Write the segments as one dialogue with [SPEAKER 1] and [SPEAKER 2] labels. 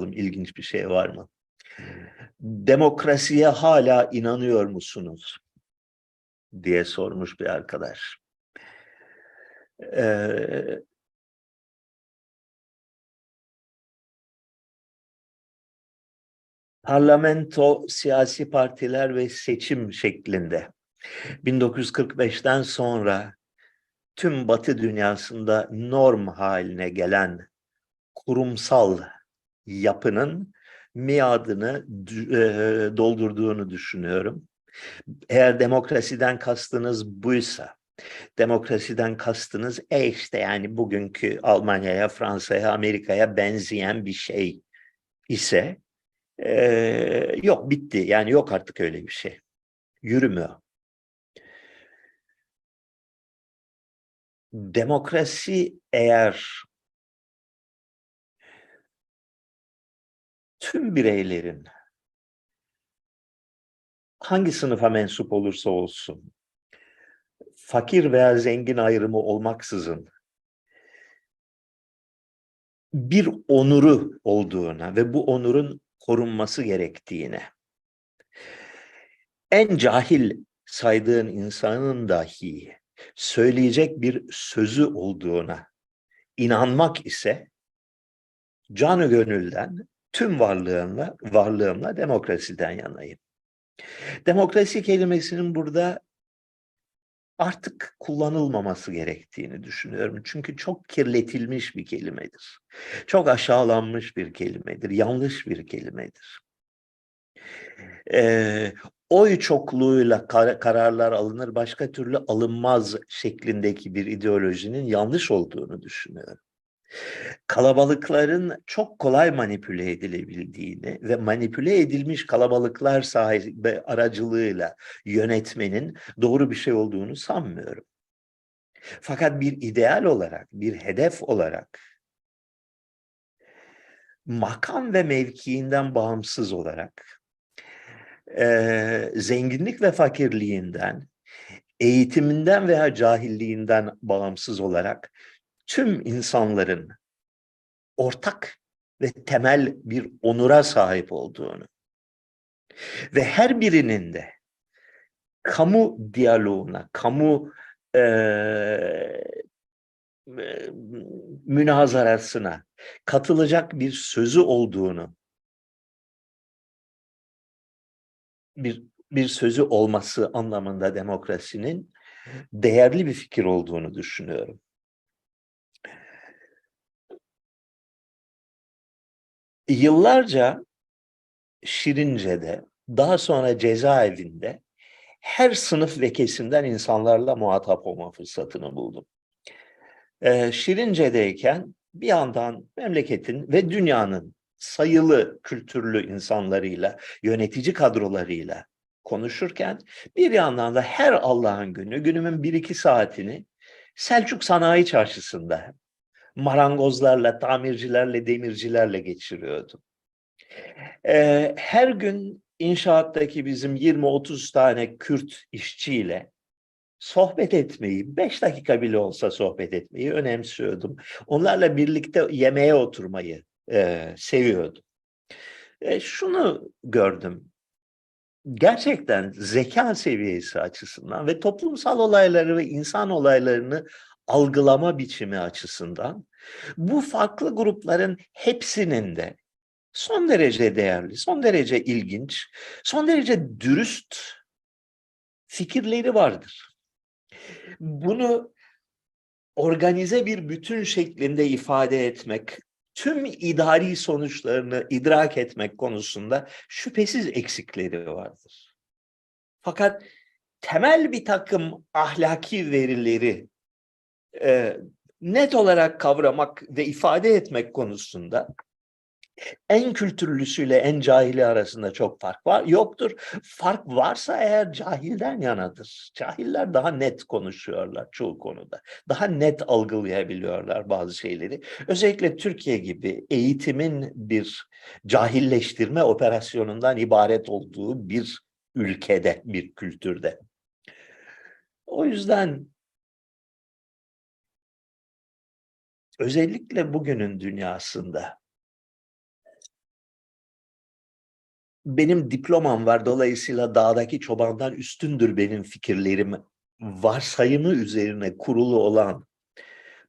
[SPEAKER 1] bakalım ilginç bir şey var mı? Demokrasiye hala inanıyor musunuz? diye sormuş bir arkadaş. Ee, parlamento, siyasi partiler ve seçim şeklinde 1945'ten sonra tüm Batı dünyasında norm haline gelen kurumsal yapının miadını e, doldurduğunu düşünüyorum. Eğer demokrasiden kastınız buysa, demokrasiden kastınız e işte yani bugünkü Almanya'ya, Fransa'ya, Amerika'ya benzeyen bir şey ise e, yok bitti. Yani yok artık öyle bir şey. Yürümüyor. Demokrasi eğer tüm bireylerin hangi sınıfa mensup olursa olsun fakir veya zengin ayrımı olmaksızın bir onuru olduğuna ve bu onurun korunması gerektiğine en cahil saydığın insanın dahi söyleyecek bir sözü olduğuna inanmak ise canı gönülden tüm varlığımla varlığımla demokrasiden yanayım. Demokrasi kelimesinin burada artık kullanılmaması gerektiğini düşünüyorum. Çünkü çok kirletilmiş bir kelimedir. Çok aşağılanmış bir kelimedir. Yanlış bir kelimedir. Ee, oy çokluğuyla kar- kararlar alınır, başka türlü alınmaz şeklindeki bir ideolojinin yanlış olduğunu düşünüyorum. Kalabalıkların çok kolay manipüle edilebildiğini ve manipüle edilmiş kalabalıklar sahibi aracılığıyla yönetmenin doğru bir şey olduğunu sanmıyorum. Fakat bir ideal olarak, bir hedef olarak makam ve mevkiinden bağımsız olarak eee, zenginlik ve fakirliğinden, eğitiminden veya cahilliğinden bağımsız olarak tüm insanların ortak ve temel bir onura sahip olduğunu ve her birinin de kamu diyaloğuna, kamu eee, münazarasına katılacak bir sözü olduğunu bir bir sözü olması anlamında demokrasinin değerli bir fikir olduğunu düşünüyorum. Yıllarca Şirince'de, daha sonra cezaevinde her sınıf ve kesimden insanlarla muhatap olma fırsatını buldum. Ee, Şirince'deyken bir yandan memleketin ve dünyanın sayılı kültürlü insanlarıyla, yönetici kadrolarıyla konuşurken bir yandan da her Allah'ın günü, günümün bir iki saatini Selçuk Sanayi Çarşısı'nda marangozlarla, tamircilerle, demircilerle geçiriyordum. Ee, her gün inşaattaki bizim 20-30 tane Kürt işçiyle sohbet etmeyi, 5 dakika bile olsa sohbet etmeyi önemsiyordum. Onlarla birlikte yemeğe oturmayı e, seviyordum. E, şunu gördüm. Gerçekten zeka seviyesi açısından ve toplumsal olayları ve insan olaylarını algılama biçimi açısından bu farklı grupların hepsinin de son derece değerli, son derece ilginç, son derece dürüst fikirleri vardır. Bunu organize bir bütün şeklinde ifade etmek, tüm idari sonuçlarını idrak etmek konusunda şüphesiz eksikleri vardır. Fakat temel bir takım ahlaki verileri e, net olarak kavramak ve ifade etmek konusunda en kültürlüsüyle en cahili arasında çok fark var yoktur. Fark varsa eğer cahilden yanadır. Cahiller daha net konuşuyorlar çoğu konuda. Daha net algılayabiliyorlar bazı şeyleri. Özellikle Türkiye gibi eğitimin bir cahilleştirme operasyonundan ibaret olduğu bir ülkede, bir kültürde. O yüzden özellikle bugünün dünyasında. Benim diplomam var. Dolayısıyla dağdaki çobandan üstündür benim fikirlerim. Varsayımı üzerine kurulu olan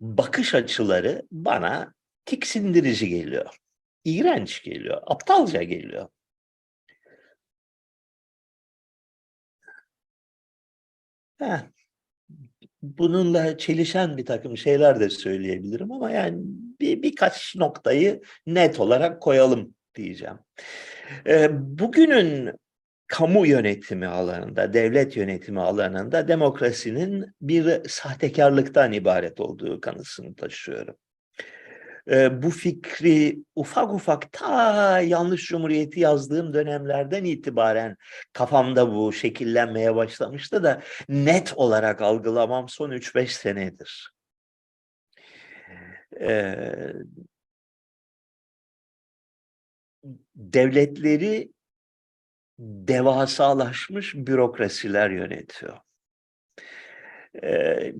[SPEAKER 1] bakış açıları bana tiksindirici geliyor. İğrenç geliyor, aptalca geliyor. Heh, bununla çelişen bir takım şeyler de söyleyebilirim ama yani bir, birkaç noktayı net olarak koyalım diyeceğim. Ee, bugünün kamu yönetimi alanında, devlet yönetimi alanında demokrasinin bir sahtekarlıktan ibaret olduğu kanısını taşıyorum. Ee, bu fikri ufak ufak ta yanlış cumhuriyeti yazdığım dönemlerden itibaren kafamda bu şekillenmeye başlamıştı da net olarak algılamam son 3-5 senedir. Ee, devletleri devasalaşmış bürokrasiler yönetiyor. Ee,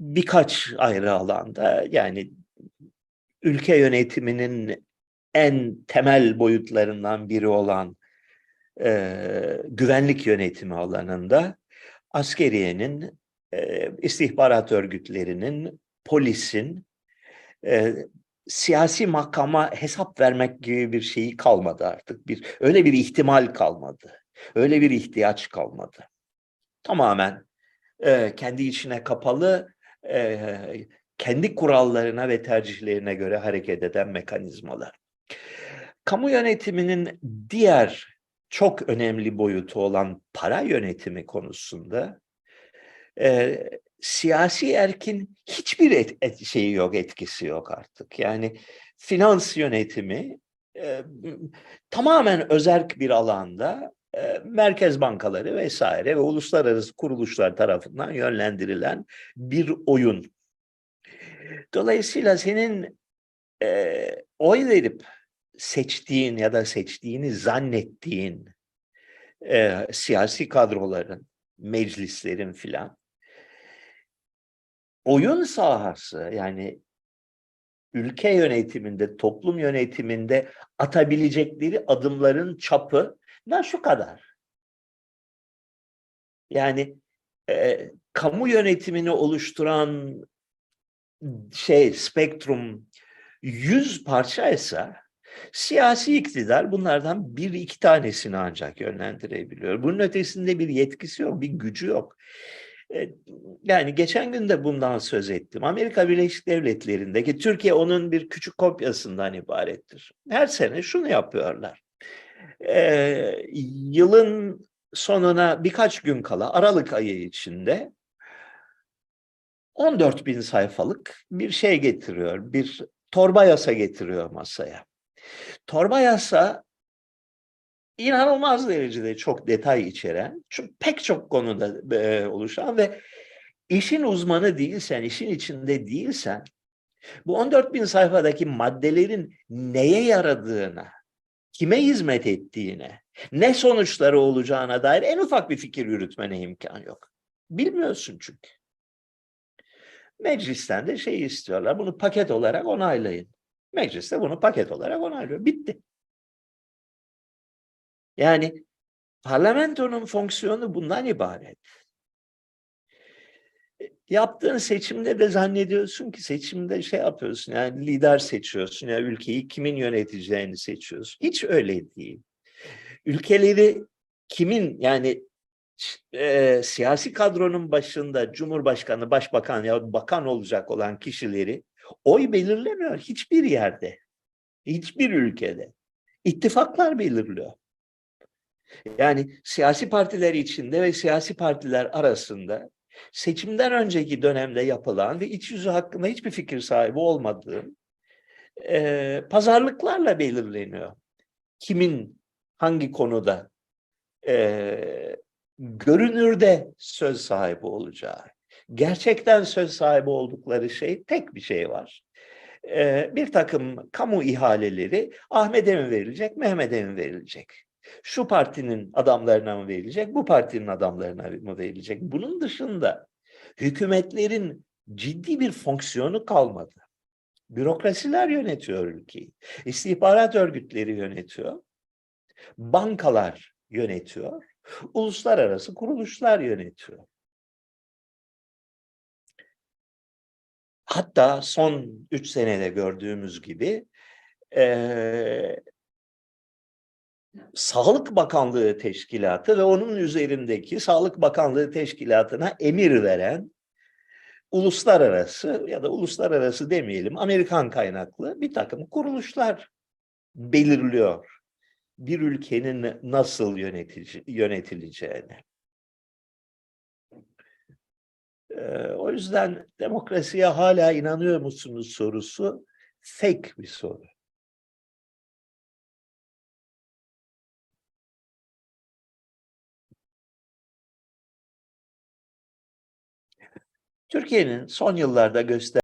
[SPEAKER 1] birkaç ayrı alanda yani ülke yönetiminin en temel boyutlarından biri olan e, güvenlik yönetimi alanında askeriyenin, e, istihbarat örgütlerinin, polisin, e, siyasi makama hesap vermek gibi bir şeyi kalmadı artık. Bir öyle bir ihtimal kalmadı. Öyle bir ihtiyaç kalmadı. Tamamen e, kendi içine kapalı, e, kendi kurallarına ve tercihlerine göre hareket eden mekanizmalar. Kamu yönetiminin diğer çok önemli boyutu olan para yönetimi konusunda e, siyasi erkin hiçbir et, et, şeyi yok, etkisi yok artık. Yani finans yönetimi e, tamamen özerk bir alanda e, merkez bankaları vesaire ve uluslararası kuruluşlar tarafından yönlendirilen bir oyun. Dolayısıyla senin e, oy verip seçtiğin ya da seçtiğini zannettiğin e, siyasi kadroların, meclislerin filan oyun sahası yani ülke yönetiminde, toplum yönetiminde atabilecekleri adımların çapı da şu kadar. Yani e, kamu yönetimini oluşturan şey spektrum yüz parçaysa siyasi iktidar bunlardan bir iki tanesini ancak yönlendirebiliyor. Bunun ötesinde bir yetkisi yok, bir gücü yok. E, yani geçen gün de bundan söz ettim. Amerika Birleşik Devletleri'ndeki Türkiye onun bir küçük kopyasından ibarettir. Her sene şunu yapıyorlar. Ee, yılın sonuna birkaç gün kala Aralık ayı içinde 14 bin sayfalık bir şey getiriyor. Bir torba yasa getiriyor masaya. Torba yasa inanılmaz derecede çok detay içeren, çünkü pek çok konuda e, oluşan ve işin uzmanı değilsen, işin içinde değilsen, bu 14 bin sayfadaki maddelerin neye yaradığına, kime hizmet ettiğine, ne sonuçları olacağına dair en ufak bir fikir yürütmene imkan yok. Bilmiyorsun çünkü. Meclisten de şey istiyorlar, bunu paket olarak onaylayın. Meclis de bunu paket olarak onaylıyor. Bitti. Yani parlamentonun fonksiyonu bundan ibaret. E, yaptığın seçimde de zannediyorsun ki seçimde şey yapıyorsun yani lider seçiyorsun ya yani ülkeyi kimin yöneteceğini seçiyorsun. Hiç öyle değil. Ülkeleri kimin yani e, siyasi kadronun başında Cumhurbaşkanı, Başbakan ya bakan olacak olan kişileri oy belirlemiyor hiçbir yerde. Hiçbir ülkede. İttifaklar belirliyor. Yani siyasi partiler içinde ve siyasi partiler arasında seçimden önceki dönemde yapılan ve iç yüzü hakkında hiçbir fikir sahibi olmadığım e, pazarlıklarla belirleniyor. Kimin hangi konuda e, görünürde söz sahibi olacağı. Gerçekten söz sahibi oldukları şey tek bir şey var. E, bir takım kamu ihaleleri Ahmet'e mi verilecek, Mehmet'e mi verilecek? şu partinin adamlarına mı verilecek, bu partinin adamlarına mı verilecek? Bunun dışında hükümetlerin ciddi bir fonksiyonu kalmadı. Bürokrasiler yönetiyor ülkeyi. İstihbarat örgütleri yönetiyor. Bankalar yönetiyor, uluslararası kuruluşlar yönetiyor. Hatta son üç senede gördüğümüz gibi eee, Sağlık Bakanlığı Teşkilatı ve onun üzerindeki Sağlık Bakanlığı Teşkilatı'na emir veren uluslararası ya da uluslararası demeyelim Amerikan kaynaklı bir takım kuruluşlar belirliyor bir ülkenin nasıl yönetici, yönetileceğini. O yüzden demokrasiye hala inanıyor musunuz sorusu fake bir soru. Türkiye'nin son yıllarda göster